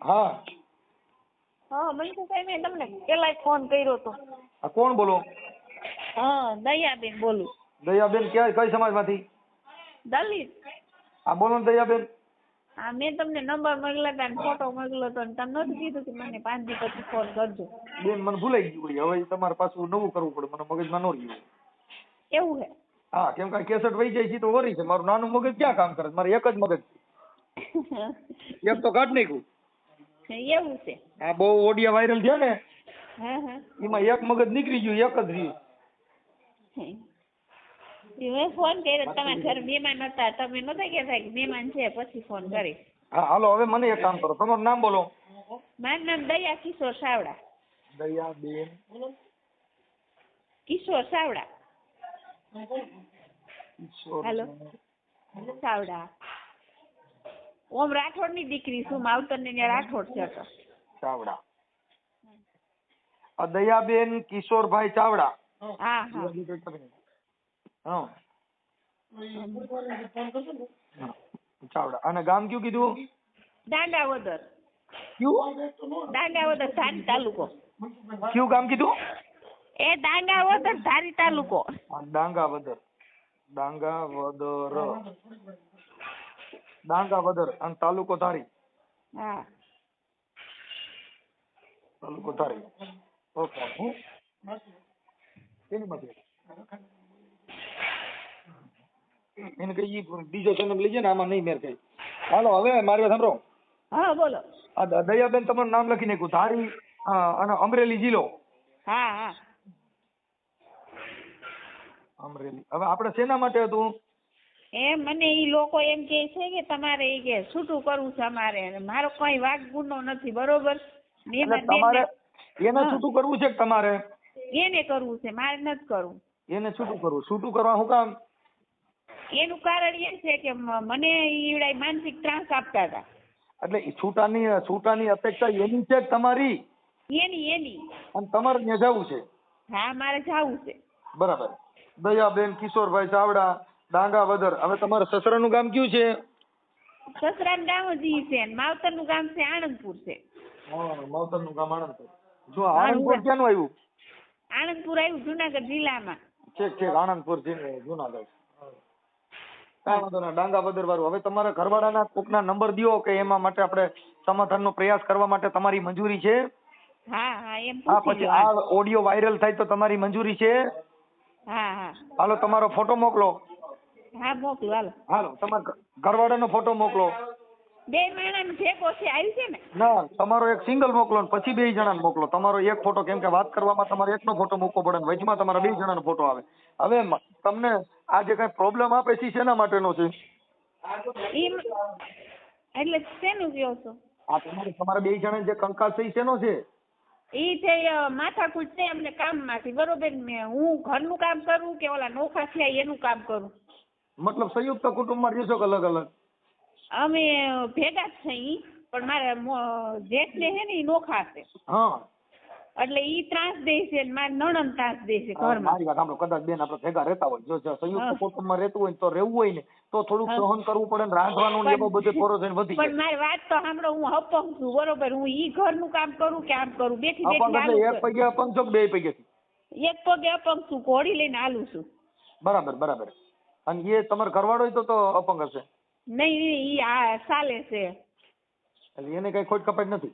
હા. હા મનસુખભાઈ મેં તમને પેલા ફોન કર્યો હતો આ કોણ બોલો? હા દયાબેન બોલું. દયાબેન ક્યાં કઈ સમાજમાંથી? દલિત. હા બોલો ને દયાબેન. હા મેં તમને નંબર મોકલ્યો હતા ફોટો મોકલ્યો હતો ને તમે નહોતું કીધું કે મને પાંચ દી પછી ફોન કરજો. બેન મને ભૂલાઈ ગયું વળી. હવે તમારે પાછું નવું કરવું પડે. મને મગજમાં ન રહ્યું. એવું હે? હા કેમ કે કેસેટ વહી જાય છે તો વરી છે. મારું નાનું મગજ ક્યાં કામ કરે? છે? મારે એક જ મગજ છે. એક તો કાઢ નાખ્યું. એવું છે. આ બહુ ઓડિયા વાયરલ થયો ને હા હા. એમાં એક મગજ નીકળી ગયું એક જ રહ્યું. ફોન કર્યો તમારા ઘર મહેમાન હતા તમે નતા કહેતા કે મહેમાન છે પછી ફોન કરી હા હાલો હવે મને એક કામ કરો તમારું નામ બોલો. મારું નામ દયા કિશોર સાવડા. દયાબેન. કિશોર સાવડા. કિશોર હાલો. સાવડા. ઓમ રાઠોડની દીકરી શું માવતર ને રાઠોડ છે તો. ચાવડા. દયાબેન કિશોરભાઈ ચાવડા. હા હા. ચાવડા. અને ગામ કયું કીધું? દાંડાવદર. કયું? દાંડાવદર ધારી તાલુકો. કયું ગામ કીધું? એ દાંગાવદર ધારી તાલુકો. દાંગાવદર. ડાંગાવદર ડાંગાવદર ડાંગાવદર અને તાલુકો ધારી. હા. તાલુકો ધારી. ઓકે હું? કેની માટે એને કઈ બીજો જન્મ લઈ જાય ને આમાં નહીં મેર કઈ હાલો હવે મારી વાત સાંભળો. હા બોલો. આ દયાબેન તમારું નામ લખી નાખ્યું. ધારી અને અમરેલી જિલ્લો. હા હા. અમરેલી. હવે આપણે શેના માટે હતું? એ મને ઈ લોકો એમ કે છે કે તમારે એ કે છૂટું કરવું છે અમારે મારો કઈ વાગ ગુનો નથી બરોબર? એમાં તમારે એને છૂટું કરવું છે તમારે? એને કરવું છે મારે નથી કરવું. એને છૂટું કરવું છૂટું કરવા હું કામ? એનું કારણ એ છે કે મને ઈવડાય માનસિક ત્રાસ આપતા હતા. એટલે છૂટાની છૂટાની અપેક્ષા એની છે તમારી? એની એની. અને તમારે ત્યાં જવું છે? હા મારે જાવું છે. બરાબર. દયાબેન કિશોરભાઈ ચાવડા ડાંગાવદર હવે તમારા સસરાનું ગામ કયું છે? સસરાનું ગામ જ ઈ છે માવતરનું ગામ છે આણંદપુર છે. હા માવતરનું ગામ આણંદપુર. જો આણંદપુર ક્યાંનું આવ્યું? આણંદપુર આવ્યું જુનાગઢ જિલ્લામાં. ઠીક ઠીક. આણંદપુર જુનાગઢ. કાંઈ વાંધો ના ડાંગાવદર વાળું. હવે તમારા ઘરવાળાના કોકના નંબર દો કે એમાં માટે આપણે સમાધાનનો પ્રયાસ કરવા માટે તમારી મંજૂરી છે? હા હા એમ હા પછી આ ઓડિયો વાયરલ થાય તો તમારી મંજૂરી છે? હા હા. હાલો તમારો ફોટો મોકલો. હા મોકલું હાલો. હાલો તમારા ઘરવાળાનો ફોટો મોકલો. બે માણાનો ભેગો છે આવી છે ને? ના તમારો એક સિંગલ મોકલો ને પછી બે જણાને મોકલો. તમારો એક ફોટો કેમ કે વાત કરવામાં તમારે એકનો ફોટો મૂકવો પડે ને વચમાં તમારા બે જણાનો ફોટો આવે. હવે તમને આ જે કઈ પ્રોબ્લેમ આપે છે શેના માટેનો છે? એટલે શેનું કહો છો? આ તમારે તમારા બે જણા જે કંકાસ છે શેનો છે? ઈ છે માથાકૂટ છે અમને કામમાંથી. બરોબર ને? હું ઘરનું કામ કરું કે ઓલા નોખા થયા એનું કામ કરું? મતલબ સંયુક્ત કુટુંબમાં રહેશો કે અલગ અલગ. અમે ભેગા જ છે પણ મારા મો- જેઠ જે છે ને ઈ નોખા છે. હા. એટલે ઈ ત્રાસ દે છે ને મારી નણંદ ત્રાસ દે છે ઘરમાં. મારી વાત સાંભળો કદાચ બેન આપણે ભેગા રહેતા હોય. જો સંયુક્ત કુટુંબમાં રહેતું હોય તો રહેવું હોય ને તો થોડુંક હા. સહન કરવું પડે ને રાંધવાનું ને એવો બધું પોરો થઈને વધી પણ મારી વાત તો સાંભળો હું અપંગ છું બરોબર. હું ઈ ઘરનું કામ કરું કે આમ કરું. બેઠી બેઠી એક પગે અપંગ છો બે પગે એક પગે અપંગ છું ઘોડી લઈને હાલું છું. બરાબર બરાબર. અને એ તમારો ઘરવાળો તો તો અપંગ હશે. નહીં નહીં ઈ આ ચાલે છે. એટલે એને કઈ ખોટ કપાટ નથી?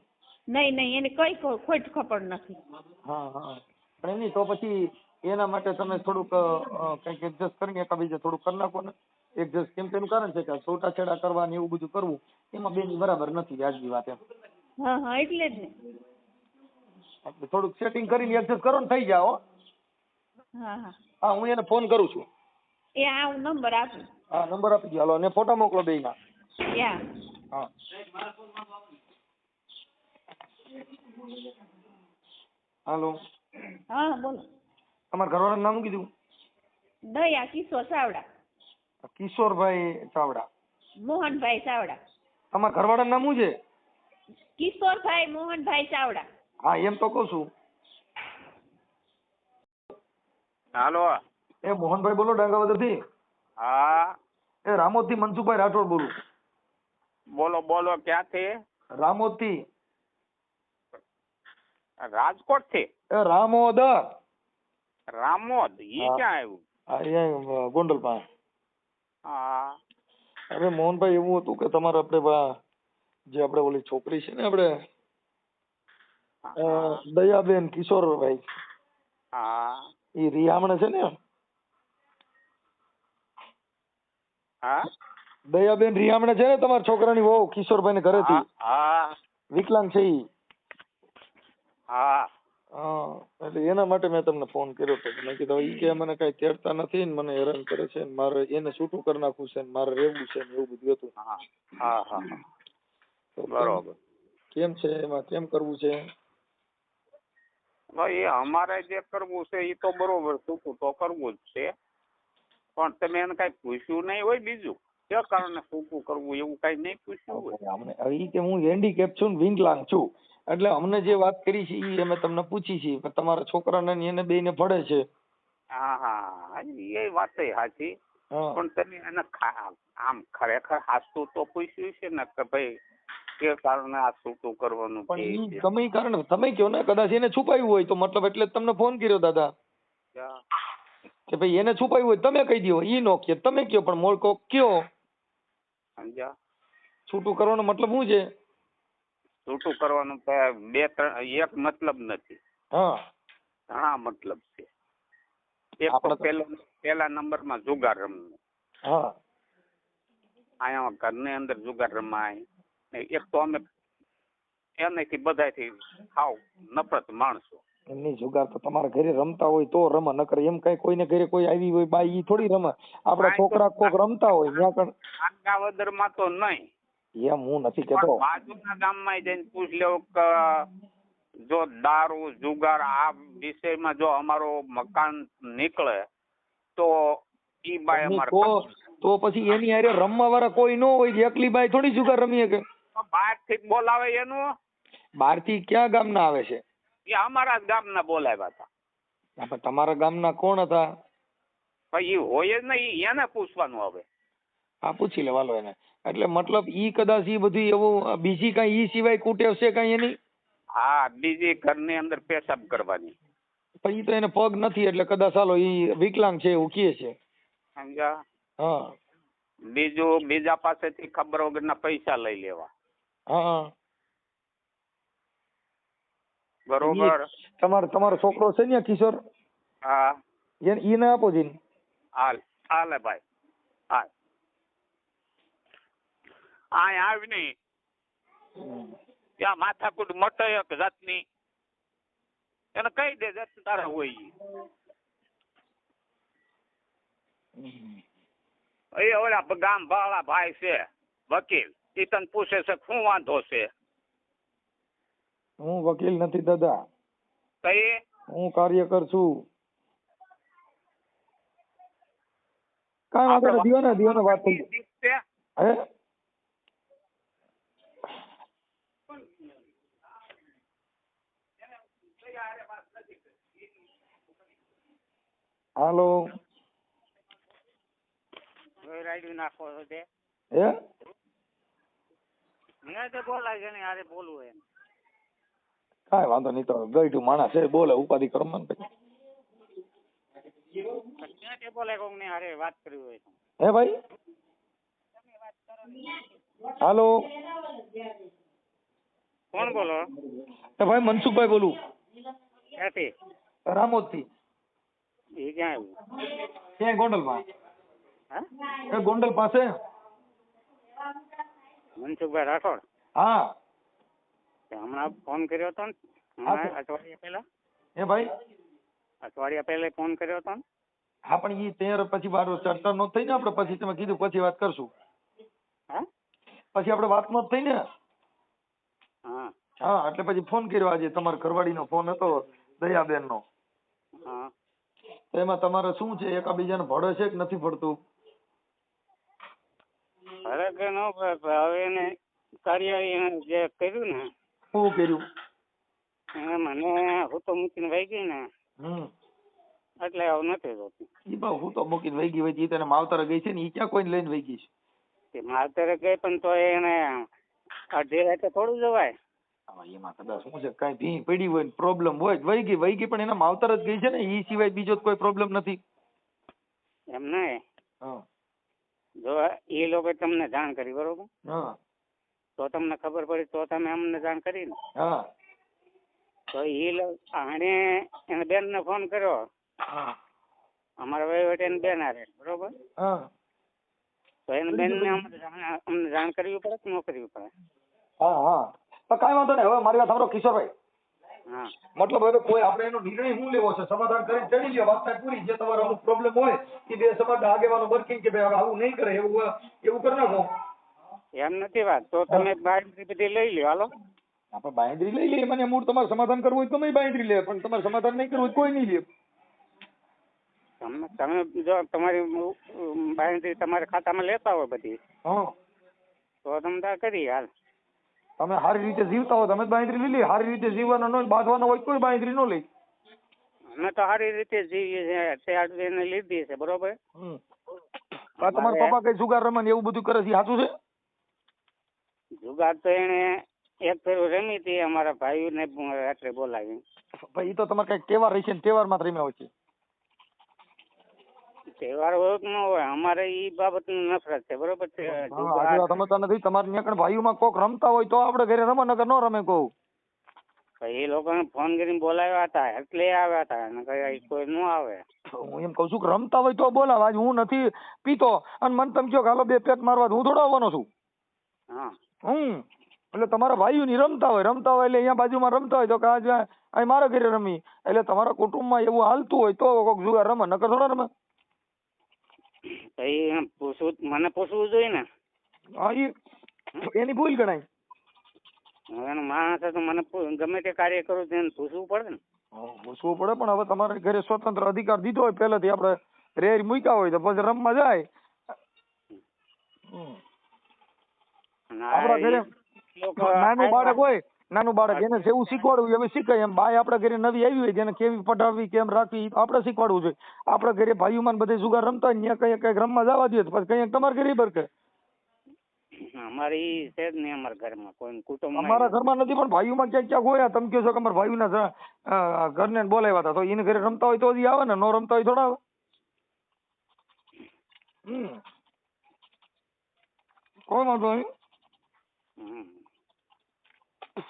નહીં નહીં એને કઈ ખોટ ખબર નથી. હા હા. પણ એની તો પછી એના માટે તમે થોડુંક કંઈક એડજસ્ટ કરીને એકાબીજે થોડુંક કરી નાખો ને. એડજસ્ટ કેમ તેનું કારણ છે કે છૂટાછેડા કરવા ને એવું બધું કરવું એમાં બેની બરાબર નથી વ્યાજબી વાત એમ. હા હા એટલે જ ને. થોડુંક સેટિંગ કરીને એડજસ્ટ કરો ને થઈ જાઓ હા. હા હા. હું એને ફોન કરું છું. એ આ હું નંબર આપું. હા નંબર આપી દો હાલો અને ફોટા મોકલો બેયના. યા. હા. હાલો. હા બોલો. તમારા ઘરવાળાનું નામ કીધું? દયા કિશોર ચાવડા. કિશોરભાઈ ચાવડા. મોહનભાઈ ચાવડા. તમારા ઘરવાળાનું નામ શું છે? કિશોરભાઈ મોહનભાઈ ચાવડા. હા એમ તો કહું છું. હાલો. એ મોહનભાઈ બોલો ડાંગાવદરથી હા. એ રામોતી મનસુખભાઈ રાઠોડ બોલું. બોલો બોલો ક્યાંથી? રામોદથી રાજકોટથી એ રામોદ રામોદ ઈ. ક્યાં આવ્યું? અહીંયા ગોંડલ પાસે. હા. અરે મોહનભાઈ એવું હતું કે તમારે આપણે જે આપણે ઓલી છોકરી છે ને આપણે દયાબેન કિશોરભાઈ. હા. એ રિયામણે છે ને? હા? દયાબેન રિયામણે છે ને તમારા છોકરાની વહુ કિશોરભાઈ ને ઘરેથી. હા વિકલાંગ છે ઈ. હા. એટલે એના માટે મેં તમને ફોન કર્યો તો મેં કીધું ઈ કે મને કઈ તેડતા નથી ને મને હેરાન કરે છે ને મારે એને છૂટું કરી નાખવું છે ને મારે રહેવું છે ને એવું બધું હતું. હા હા હા બરોબર. કેમ છે એમાં? કેમ કરવું છે? એ અમારે જે કરવું છે એ તો બરોબર છૂટું તો કરવું જ છે. પણ તમે એને કઈ પૂછ્યું નહીં હોય બીજું. કે કારણે ટૂંકું કરવું એવું કઈ નહીં પૂછ્યું હોય. અમને એ કે હું હેન્ડીકેપ છું ને વિકલાંગ છું. એટલે અમને જે વાત કરી છે એ અમે તમને પૂછી છે પણ તમારા છોકરાને એને બેયને ભળે છે. હા હા એ વાત સાચી. પણ તમે એને આમ ખરેખર હાસતું તો પૂછ્યું છે ને કે ભાઈ કે કારણે આ છૂટું કરવાનું પણ તમે કારણ તમે કયો ને કદાચ એને છુપાયું હોય તો મતલબ એટલે તમને ફોન કર્યો દાદા. ક્યાં? કે ભાઈ એને છુપાયું હોય તમે કહી દો ઈ નો કે તમે કયો પણ મોળ કોક કયો સમજ્યા? છૂટું કરવાનો મતલબ શું છે? છૂટું કરવાનું બે- ત્રણ એક મતલબ નથી. હા. ઘણા મતલબ છે. એક આપણે તો પેલો પેલા નંબરમાં જુગાર રમવું. હા. અહીંયા ઘરની અંદર જુગાર રમાય. ને એક તો અમે એનાથી બધાથી સાવ નફરત માણસો. એમની જુગાર તો તમારા ઘરે રમતા હોય તો રમે નકર એમ કઈ કોઈને ઘરે કોઈ આવી હોય બાઈ ઈ થોડી રમે. આપડા છોકરા કોક રમતા હોય ત્યાં કણ આગાવદરમાં તો નહીં. એમ હું નથી કેતો. બાજુના ગામમાં જઈને પૂછ લેવો કે જો દારૂ જુગાર આ વિષયમાં જો અમારો મકાન નીકળે તો ઈ બાય એમની તો પછી એની હારે રમવા વાળા કોઈ નો હોય એકલી બાઈ થોડી જુગાર રમી શકે બહારથી બોલાવે એનું? બહારથી ક્યાં ગામના આવે છે? એ અમારા જ ગામના બોલાવ્યા હતા. તમારા ગામના કોણ હતા? ઈ હોય જ નહીં એને પૂછવાનું હવે. આ પૂછી લેવાલો એને. એટલે મતલબ ઈ કદાચ ઈ બધું એવું બીજી કઈ ઈ સિવાય કુટેવ છે કઈ એની? હા બીજી ઘરની અંદર પેશાબ કરવાની. પણ ઈ તો એને પગ નથી એટલે કદાચ હાલો ઈ વિકલાંગ છે એવું કહે છે. સમજ્યા? હા. બીજું બીજા પાસેથી ખબર વગરના પૈસા લઈ લેવા. હા. બરોબર. તમારો તમારો છોકરો છે ને કિશોર? હા. એને આપો જીન હાલ હાલે ભાઈ હાલ. આ આવી નહીં ત્યાં માથાકૂટ મટે એક જાતની. એને કહી દે જાત તારા હોય. એ ઓલા ગામ વાળા ભાઈ છે વકીલ. એ તને પૂછે છે શું વાંધો છે? હું વકીલ નથી દાદા. કઈ? હું કાર્યકર છું. કાંઈ વાંધો નહીં દિયો ને દિયો વાત થઈ હે? હાલો. નાખો છો તે. હે? મેં તો બોલાય છે ને યારે બોલવું એમ. કાંઈ વાંધો નહીં તો ગઈઢું માણસ છે બોલે ઉપાધિ કરો મને પછી. મેં કોક ને હારે વાત કરવી હોય હે ભાઈ? હાલો? કોણ બોલો? એ ભાઈ મનસુખભાઈ બોલું. ક્યાંથી? રામોદથી એ ક્યાં આવ્યું? ક્યાં ગોંડલમાં. હા? એ ગોંડલ પાસે મનસુખભાઈ રાઠોડ? હા. હમણાં ફોન કર્યો હતો ને. અઠવાડિયા પહેલા? એ ભાઈ? અઠવાડિયા પહેલા ફોન કર્યો હતો ને? હા પણ ઈ તેર પછી બાર ચર્ચા નો થઈ ને આપણે પછી તમે કીધું પછી વાત કરશું. હા? પછી આપણે વાત નો થઈ ને? હા. હા એટલે પછી ફોન કર્યો આજે તમારા ઘરવાળીનો ફોન હતો દયાબેન નો હા. તો એમાં તમારે શું છે એકાબીજાને ભળે છે કે નથી ભળતું અરે કે ન હવે એને કાર્ય એને જે કર્યું ને શું કર્યું? મને હું તો મૂકીને વહી ગઈ ને. હમ. એટલે આવું નથી જોતી ઈ બા હું તો મૂકીને વહી ગઈ હોય ઈ તને માવતર ગઈ છે ને ઈ ક્યાં કોઈને લઈને વહી ગઈ છે? તે માવતર ગઈ પણ તો એને અડધી રાતે થોડું જવાય. હવે એમાં કદાચ શું છે કાંઈ ભી પડી હોય પ્રોબ્લેમ હોય વહી ગઈ વહી ગઈ પણ એના માવતર જ ગઈ છે ને ઈ સિવાય બીજો કોઈ પ્રોબ્લેમ નથી. એમ નહીં. હા. જો એ લોકો તમને જાણ કરી બરોબર? હા. તો તમને ખબર પડી તો તમે અમને જાણ કરી ને હા. તો એ આણે એને બેનને ફોન કર્યો. હા. અમારા વહીવટ એને બેન હારે બરોબર? હા. તો એને બેન ને અમને જાણ કરવી પડે કે ન કરવી પડે? હા હા. પણ કાંઈ વાંધો નહીં હવે મારી વાત સાંભળો કિશોરભાઈ. હા. મતલબ હવે કોઈ આપણે એનો નિર્ણય શું લેવો છે? સમાધાન કરીને ચડી લ્યો વાત થાય પૂરી. જે તમારો અમુક પ્રોબ્લેમ હોય એ બે સમાજ આગેવાનો વર્કિંગ કે ભાઈ આવું નહીં કરે એવું એવું કરી નાખો. એમ નથી વાત. તો તમે બારી બધી લઈ લ્યો. હાલો. આપણે બાંયધરી લઈ લઈએ મને મૂળ તમારે સમાધાન કરવું હોય તો તમે બાંયધરી લે પણ તમારે સમાધાન નહીં કરવું હોય કોઈ નહીં લે. તમે તમે જો તમારી બાંયધરી તમારા ખાતામાં લેતા હોય બધી. હા. તો તમે તાર કરી હાલ. તમે સારી રીતે જીવતા હોય તમે જ બાંયધરી લઈ લે સારી રીતે જીવવાનો ન બાંધવાનો હોય કોઈ બાંયધરી ન લે. અમે તો સારી રીતે જીવીએ છીએ તે એને લીધી છે બરોબર? તમારા પપ્પા કઈ જુગાર રમે એવું બધું કરે છે સાચું છે? જુગાર તો એને એક ફેરું રમી હતી અમારા ભાઈઓને રાત્રે બોલાવી. ભાઈ તો તમારે કઈ તહેવાર રહી છે તહેવારમાં રમ્યા હોય છે? તહેવાર હોય કે ન હોય અમારે બાબત બાબતની નફરત છે બરોબર છે? સમજતા નથી તમારે ત્યાં કણ ભાઈઓમાં કોક રમતા હોય તો આપણે ઘરે રમે નગર ન રમે કહું એ લોકોને ફોન કરીને બોલાવ્યા હતા એટલે આવ્યા હતા અને કોઈ ન આવે. હું એમ કઉ છું કે રમતા હોય તો બોલાવા હું નથી પીતો અને મને તમે કહો કે હાલો બે પેક મારવા હું થોડો આવવાનો છું. હા. હમ. એટલે તમારા ભાઈઓ ની રમતા હોય રમતા હોય એટલે અહીંયા બાજુમાં રમતા હોય તો કે આજે અહીં મારા ઘરે રમી. એટલે તમારા કુટુંબમાં એવું હાલતું હોય તો કોક જુગાર રમે નકર થોડા રમે. એ પૂછવું મને પૂછવું જોઈએ ને? હા એ એની ભૂલ ગણાય. હું એનો માણસ તો મને ગમે તે કાર્ય કરું તેને પૂછવું પડે ને? પૂછવું પડે પણ હવે તમારે ઘરે સ્વતંત્ર અધિકાર દીધો હોય પહેલેથી આપણે રેર મૂક્યા હોય તો પછી રમવા જાય. હમ. આપણા ઘરે નાનું બાળક હોય નાનું બાળક એને જેવું શીખવાડવું હવે શીખે એમ બાય આપણા ઘરે નવી આવી હોય તેને કેવી પઢાવવી કેમ રાખવી આપણે શીખવાડવું જોઈએ. આપણા ઘરે ભાઈઓમાં બધે જુગાર રમતા હોય ત્યાં કઈ કંઈક રમવા જવા દે પછી કંઈક તમારા ઘરે બરકે. અમારે ઈ છે જ નહીં અમારા ઘરમાં કોઈ કુટુંબ અમારા ઘરમાં નથી પણ ભાઈઓમાં ક્યાંક ક્યાંક હોય તમે કહો છો કે અમારા ભાઈઓના ઘરને બોલાવ્યા હતા તો એને ઘરે રમતા હોય તો જ આવે ને નો રમતા હોય થોડા આવે. કોઈ વાંધો નહીં.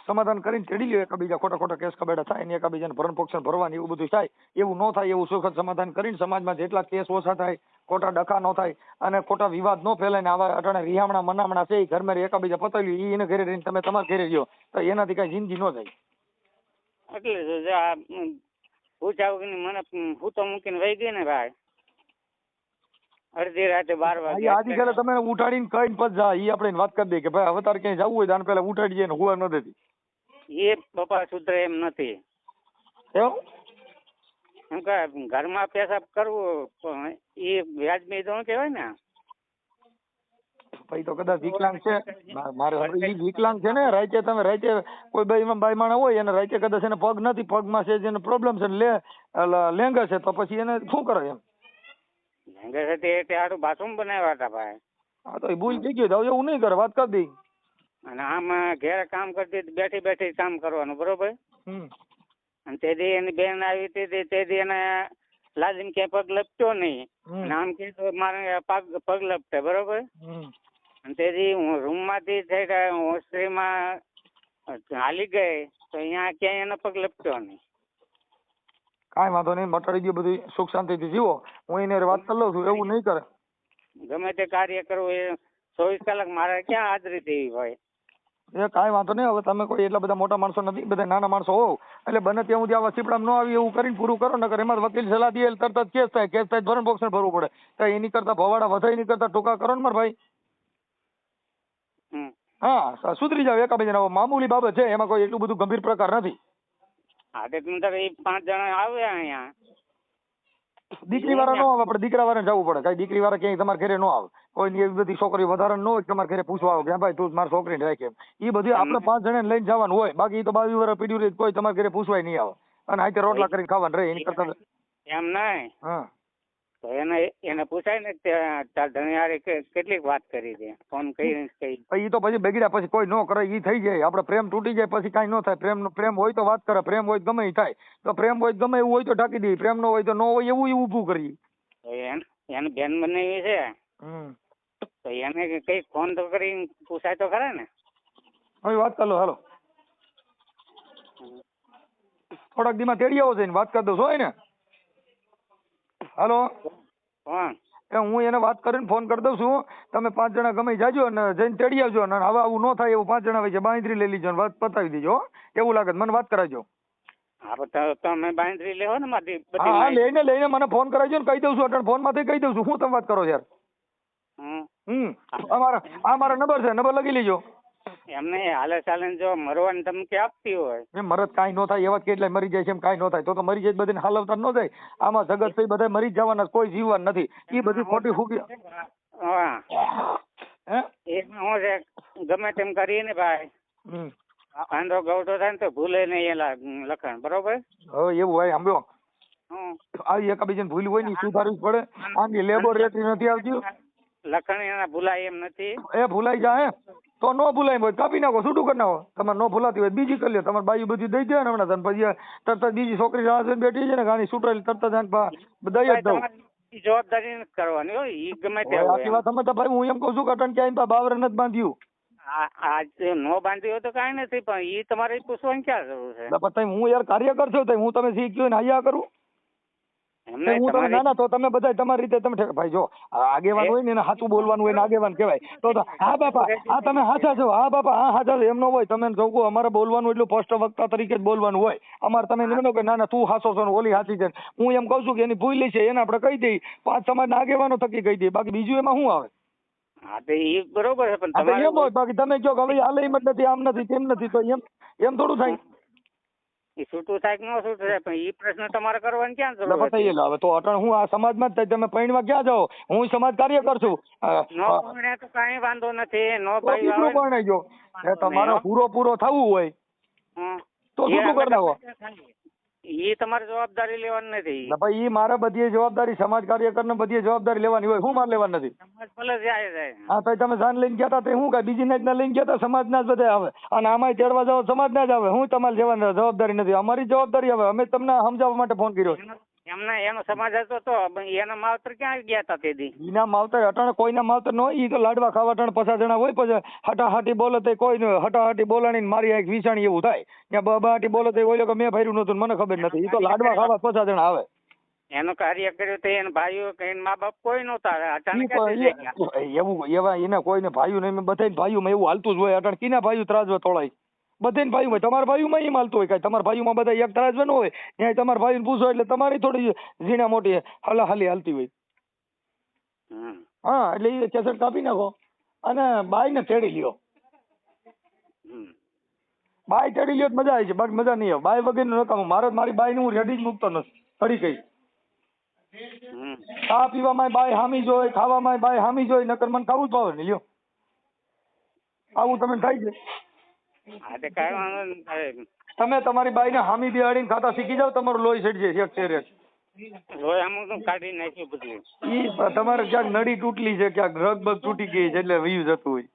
સમાધાન કરીને તેડી લ્યો એકાબીજા ખોટા ખોટા કેસ કબેડા થાય ને એકાબીજાને ભરણ પોક્ષણ ભરવાની એવું બધું થાય એવું ન થાય એવું સુખદ સમાધાન કરીને સમાજમાં જેટલા કેસ ઓછા થાય ખોટા ડખા ન થાય અને ખોટા વિવાદ ન ફેલાય આવા અટાણે રિહામણા મનામણા છે એ ઘરમાં એકાબીજા પતાવી લ્યો એને ઘરે રહીને તમે તમારા ઘરે રહ્યો તો એનાથી કઈ જિંદગી ન જાય. એટલે હું જો આ ઉમ, પૂછા વગરની મને હું તો મૂકીને વહી ગઈ ને ભાઈ. અડધી રાતે બાર વાગે આજે કાલે તમે ઉઠાડીને કહીને પછી જા. એ આપણે વાત કરી દઈએ કે ભાઈ હવે તારે ક્યાંય જવું હોય તો આને પેલા ઉઠાડી જઈએ ને હુવા ન દેતી. એ પપ્પા સુધરે એમ નથી. એવું એમ કે ઘરમાં પેશાબ કરવું એ વ્યાજબી તો ન કહેવાય ને? ભાઈ તો કદાચ વિકલાંગ છે. મારે વિકલાંગ છે ને રાતે તમે રાતે કોઈ બાઈમાં બાઈ માણા હોય અને રાતે કદાચ એને પગ નથી પગમાં છે જેને પ્રોબ્લેમ છે લે લેંગા છે તો પછી એને શું કરે એમ? સાથે એટલે હારું બાથરૂમ બનાવ્યા હતા ભાઈ. હા તો એ ભૂલ થઈ ગઈ તો એવું નહીં કરે વાત કરી દઈ. અને આમ ઘેર કામ કરતી બેઠી બેઠી કામ કરવાનું બરોબર? અને તે દી એની બેન આવી હતી તે- તે દી એને લાદીને ક્યાંય પગ લપટ્યો નહીં. અને આમ કીધું મારે પગ પગ લપટે બરોબર? અને અને તેથી હું રૂમમાંથી થઈ હોસ્ટેલમાં હાલી ગઈ તો અહીંયા ક્યાંય એનો પગ લપટ્યો નહીં. કાંઈ વાંધો નહીં મટાડી ગયો બધું સુખ શાંતિથી જીવો હું એને વાત કરી લઉં છું એવું નહીં કરે. ગમે તે કાર્ય કરવું એ ચોવીસ કલાક મારે ક્યાં હાજરી દેવી હોય એ કાંઈ વાંધો નહીં હવે તમે કોઈ એટલા બધા મોટા માણસો નથી બધા નાના માણસો હોવ. એટલે બને ત્યાં સુધી આવા સીપડામાં ન આવી એવું કરીને પૂરું કરો નકર એમાં વકીલ સલાહ દે તરત જ કેસ થાય કેસ થાય ધોરણ ભરણ ભરવું પડે. તો એની કરતા ભવાડા વધારે એની કરતા ટૂંકા કરો ને મારા ભાઈ. હા સુધરી જાવ એકાબીજાને. મામૂલી બાબત છે એમાં કોઈ એટલું બધું ગંભીર પ્રકાર નથી. હા તે નંતર એ પાંચ જણા આવ્યા અહીંયા. દીકરી વાળા નો આવે આપણે દીકરા વાળા જવું પડે. કઈ દીકરી વાળા ક્યાંય તમારા ઘરે નો આવે. કોઈ એવી બધી છોકરીઓ વધારે ન હોય તમારે ઘરે પૂછવા આવે કે ભાઈ તું મારી છોકરીને રાખે. એ બધી આપણે પાંચ જણાને લઈને જવાનું હોય. બાકી તો બાવી વર્ષ પીડ્યું કોઈ તમારા ઘરે પૂછવાય નહીં આવે. અને હાથે રોટલા કરીને ખાવાનું રહે એની કરતા એમ નહીં. હા. તો એને એને પૂછાય ને તાર ધણીયારે કેટલીક વાત કરી છે. ફોન કરીને કઈ એ તો પછી બગડ્યા પછી કોઈ ન કરે એ થઈ જાય. આપણે પ્રેમ તૂટી જાય પછી કાંઈ ન થાય. પ્રેમ પ્રેમ હોય તો વાત કરે પ્રેમ હોય ગમે એ થાય. તો પ્રેમ હોય ગમે એવું હોય તો ઢાંકી દે. પ્રેમ ન હોય તો ન હોય એવું ઈ ઊભું કરી એને એને બેન બનાવી છે. હમ. તો એને કઈ ફોન તો કરીને પૂછાય તો ખરા ને? હવે વાત કરો હાલો. થોડાક દીમાં તેડી આવો છે વાત કરી દઉં હોય ને? હાલો? એ હું એને વાત કરીને ફોન કરી દઉં છું. તમે પાંચ જણા ગમે જાજો અને જઈને તેડી આવજો અને હવે આવું ન થાય એવું પાંચ જણા વચ્ચે બાંધરી લઈ લીજો વાત પતાવી દેજો એવું લાગે મને વાત તો તમે બાંધરી લેવો ને મારી હા લઈને લઈને મને ફોન કરાવજો ને કહી દઉં છું અટણ ફોનમાંથી કહી દઉં છું. હું તમે વાત કરો યાર? હમ. હમ. અમારા આ મારા નંબર છે નંબર લખી લેજો. એમને હાલે ચાલે જો મરવાની ધમકી આપતી હોય? એ મરદ કાંઈ ન થાય એવા કેટલાય મરી જાય છે એમ કાંઈ ન થાય. તો તો મરી જાય બધાને હાલવતા ન જાય. આમાં જગત થઈ બધા મરી જવાના કોઈ જીવવાનું નથી. એ બધી ખોટી ફૂકી હા. હે? એમાં શું છે ગમે તેમ કરીને ભાઈ. આંધો ગવડો થાય ને તો ભૂલે નહીં એલા લખણ બરોબર? હવે એવું હોય સાંભળ્યો હમ. આવી એકાબીજાને ભૂલ હોય ને સુધારવી પડે. આની લેબોરેટરી નથી આવતી. લખણ એના ભૂલાય એમ નથી. એ ભૂલાઈ જાય તો નો ભૂલાય હોય. કાપી નાખો છૂટું કરી નાખો. તમારે નો ભૂલાતી હોય બીજી કરી લો તમારે બાયું બધી દઈ દે ને હમણાં તને. પછી તરત બીજી છોકરી રાહ બેઠી છે ને ગાની છૂટાયેલી તરત જ દઈ જ દઉં. જવાબદારી નથી કરવાની હોય ઈ ગમે તે આખી વાત સમજતા ભાઈ હું એમ કહું છું કે અટણ ક્યાંય બાવર નથી બાંધ્યું. આજે નો બાંધ્યું હોય તો કાંઈ નથી પણ ઈ તમારે પૂછવાની ક્યાં જરૂર છે? હું યાર કાર્યકર છું હું તમે શીખ્યું ને આયા કરું એમને હું તમે તમારી ના ના તો તમે બધા તમારી રીતે તમે ભાઈ જો આગેવાન હોય ને એને સાચું બોલવાનું હોય ને આગેવાન કહેવાય. તો હા બાપા હા તમે હાચા છો હા બાપા હા છો એમ ન હોય તમે જો કહો અમારે બોલવાનું એટલું સ્પષ્ટ વક્તા તરીકે જ બોલવાનું હોય. અમારે તમે એમ કે ના ના તું હાસો છો ને ઓલી હાચી છે. હું એમ કહું છું કે એની ભૂલી છે એને આપણે કહી દઈએ. પાંચ સમાજના આગેવાનો થકી કહી દઈએ. બાકી બીજું એમાં શું આવે? હા તો એ બરોબર છે પણ તમે એમ હોય બાકી તમે કહો કે હવે હાલે એમ જ નથી આમ નથી તેમ નથી તો એમ એમ થોડું થાય. ઈ છૂટું થાય કે ન છૂટું થાય પણ એ પ્રશ્ન તમારે કરવાનો ક્યાં જરૂર હતી? હવે તો અટણ હું આ સમાજમાં જ તમે પૈણવા ક્યાં જાઓ? હું સમાજ કાર્યકર છું. નો અ, તો કાંઈ વાંધો નથી. નો ભાઈ આવે. પરણાઈ ગયો? તમારો પૂરો પૂરો થવું હોય. તો શું કરી નાખો. ઈ તમારે જવાબદારી લેવાની નથી. ભાઈ ઈ મારે બધી જવાબદારી સમાજ કાર્યકર ને બધી જવાબદારી લેવાની હોય. હું મારે લેવાની નથી. સમાજ ભલે જાય જાય. હા તો તમે જાન લઈને ગયા તા તે હું કઈ? બીજી ના લઈને ગયા તા સમાજના જ બધા આવે અને આમાં તેડવા જાવ સમાજ ના જ આવે. હું તમારે લેવાની જવાબદારી નથી. અમારી જવાબદારી હવે. અમે તમને સમજાવવા માટે ફોન કર્યો છે. એમને એનો સમાજ હતો તો એના માવતર ક્યાં ગયા હતા તેથી? એના માવતર અટાણે કોઈના માવતર ન હોય ઈ તો લાડવા ખાવા અટાણે પચાસ જણા હોય પછી હટાહાટી બોલે તો કોઈ નહીં હટાહટી બોલાણી મારી એક વિસાણી એવું થાય. ત્યાં બબાહાટી બોલે તો ઓલો કે મેં ભર્યું નતું મને ખબર નથી. એ તો લાડવા ખાવા પચાસ જણા આવે. એનું કાર્ય કર્યું તો એને ભાઈઓ કે એને મા બાપ કોઈ નહોતા. અચાનક. એ- એવું એવા એને કોઈને ભાઈઓ નહીં બધા ભાઈઓમાં એવું હાલતું જ હોય. અટાણે કીના ભાઈઓ ત્રાજવા તોળાય. બધાને ભાઈઓમાં તમારા ભાઈઓમાં એ હાલતું હોય કાંઈ. તમારા ભાઈઓમાં બધા એક તરાજ ન હોય ત્યાં તમારા ભાઈને પૂછો એટલે તમારી થોડી ઝીણા મોટી હલાહાલી હાલતી હોય. હા એટલે એ કેસેટ કાપી નાખો અને બાઈને તેડી લ્યો. બાય ચડી લ્યો મજા આવી છે બાકી મજા નહીં આવે. બાય વગર નકામું મારે મારી મારી બાઈને હું રેડી જ મૂકતો નથી તડી કઈ. ચા પીવામાં બાય હામી જોય ખાવામાં બાય હામી જોય નકર મને ખાવું જ ભાવે ને લ્યો. આવું તમે થાય છે હા તે કાંઈ વાંધો નહીં. હવે તમે તમારી બાઈને હામી બિહાડીને ખાતા શીખી જાવ તમારું લોહી સડી જાય એક શેરે. લોહી આમ તો કાઢી નાખ્યું બધું. ઈ તમારે ક્યાંક નડી તૂટલી છે ક્યાંક રગ બગ તૂટી ગઈ છે એટલે વયું જતું હોય.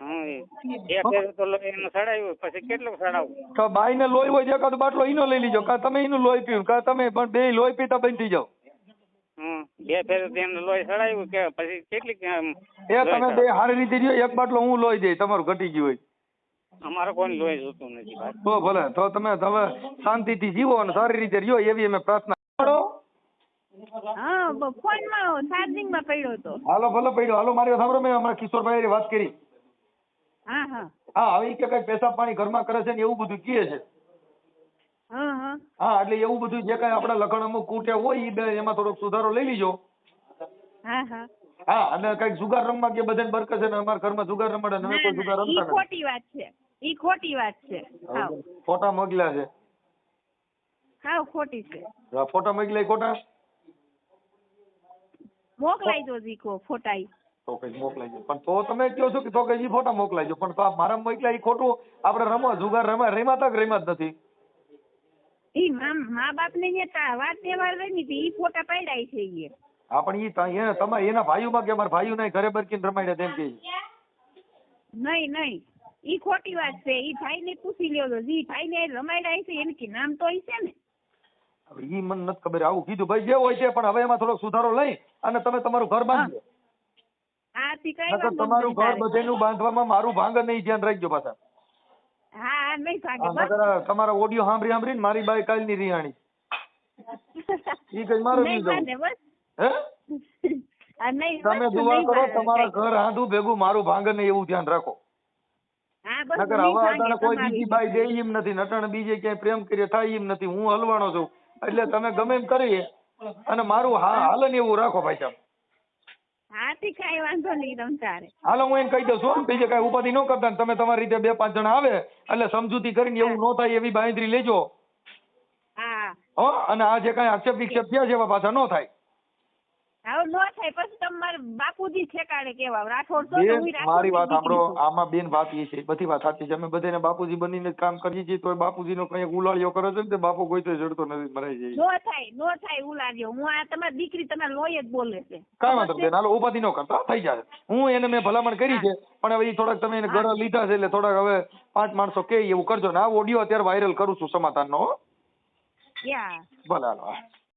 હમ. એ લોહી હોય કાં તો બાટલો ઈનો લઈ લીજો કાં તમે એનું લોહી પીવું કાં તમે પણ બે લોહી પીતા બંધ થઈ જાઓ. બે ફેર લોહી સડાયું કે પછી કેટલી એ તમે બે હારી રીતે રહ્યો એક બાટલો હું લોહી દઈ તમારું ઘટી ગયું હોય. અમારે કોઈ લોહી જોતું નથી ભાઈ. તો ભલે તો તમે હવે શાંતિથી જીવો અને સારી રીતે રહ્યો એવી અમે પ્રાર્થના કરો. હા બ- ફોનમાં ચાર્જિંગમાં પડ્યો હતો. હાલો ભલે પડ્યો. હાલો મારી સાંભળો મેં હમણાં કિશોરભાઈ વાત કરી. હા હા. હા હવે કે કઈ પેશાબ પાણી ઘરમાં કરે છે ને એવું બધું કહે છે. હા હા. હા એટલે એવું બધું જે કઈ આપણા લખણ અમુક કૂટે હોય એમાં થોડોક સુધારો લઈ લીજો. હા હા. હા અને કંઈક જુગાર રમવા કે બધાને બરકત છે ને અમારા ઘરમાં જુગાર રમાડે ને કોઈ જુગાર રમતા નથી. ખોટી વાત છે. ઈ ખોટી વાત છે. હાવ. ફોટા મોકલ્યા છે. હાવ ખોટી છે. ફોટા મોકલાય ખોટા? મોકલાઈ દો જીકો ફોટા ઈ. તો કઈ મોકલાઈ પણ તો તમે કહો છો કે તો કઈ ફોટા મોકલાઈ પણ તો મારા મોકલ્યા ઈ ખોટું આપણે રમવા જુગાર રમા રેમાં તક રેમાં જ નથી? ઈ મા મા બાપ ને વાત તહેવાર રહી ની ઈ ફોટા પાડ્યા છે ઈ. હા પણ ઈ તમે એના એના ભાઈઓમાં કે મારા ભાઈઓ ઘરે બરકીને રમાડ્યા તેમ કે નહીં નહીં. ઈ ખોટી વાત છે ઈ ભાઈને પૂછી લ્યો જી ભાઈ ને રમાયડા છે એને કે નામ તો હશે ને. હવે ઈ મને નથી ખબર આવું કીધું ભાઈ જે હોય છે પણ હવે એમાં થોડોક સુધારો લઈ અને તમે તમારું ઘર બાંધો હા તી કઈ તમારું ઘર. બધેનું બાંધવામાં મારું ભાંગ નહીં ધ્યાન રાખજો પાછા. હા નહીં ભાગે તમારા ઓડિયો સાંભળી સાંભળીને મારી બાઈ કાલની રિહાણી. ઈ કઈ મારો નહીં હે? તમે દુઆ કરો તમારા ઘર આંધું ભેગું મારું ભાંગ નહીં એવું ધ્યાન રાખો. નકર હવે અટાણે કોઈ બીજી બાઈ દે એમ નથી નટાણે બીજે ક્યાંય પ્રેમ કર્યો થાય એમ નથી હું હલવાનો છું. એટલે તમે ગમે એમ કરીએ. અને મારું હા હાલન એવું રાખો ભાઈ સાહેબ. હા કઈ વાંધો નહીં તમ હાલો હું એને કહી દઉં છું બીજે કઈ ઉપાધિ ન કરતા ને તમે તમારી રીતે બે પાંચ જણા આવે એટલે સમજૂતી કરીને એવું ન થાય એવી બાંયધરી લેજો. હા. હો અને આ જે કઈ આક્ષેપ વિક્ષેપ થયા છે એવા પાછા ન થાય. હવે નો થાય પછી તમારે બાપુજી ઠેકાણે કેવા રાઠોડ તો બેન મારી વાત સાંભળો. આમાં બેન વાત એ છે બધી વાત સાચી છે. અમે બધાને બાપુજી બનીને કામ કરીએ છીએ તો બાપુજીનો કઈ ઉલાળીઓ કરે છે ને તે બાપુ કોઈ તો જડતો નથી મરાઈ જાય. નો થાય નો થાય ઉલાળીઓ હું આ તમારી દીકરી તમે લોય જ બોલે છે. કાંઈ વાંધો બેન હાલો ઉપાધિ નો કરતા થઈ જાય હું એને મેં ભલામણ કરી છે પણ હવે થોડાક તમે એને ઘરે લીધા છે એટલે થોડાક હવે પાંચ માણસો કે એવું કરજો. ને આ ઓડિયો અત્યારે વાયરલ કરું છું સમાધાન નો યા ભલે હાલો.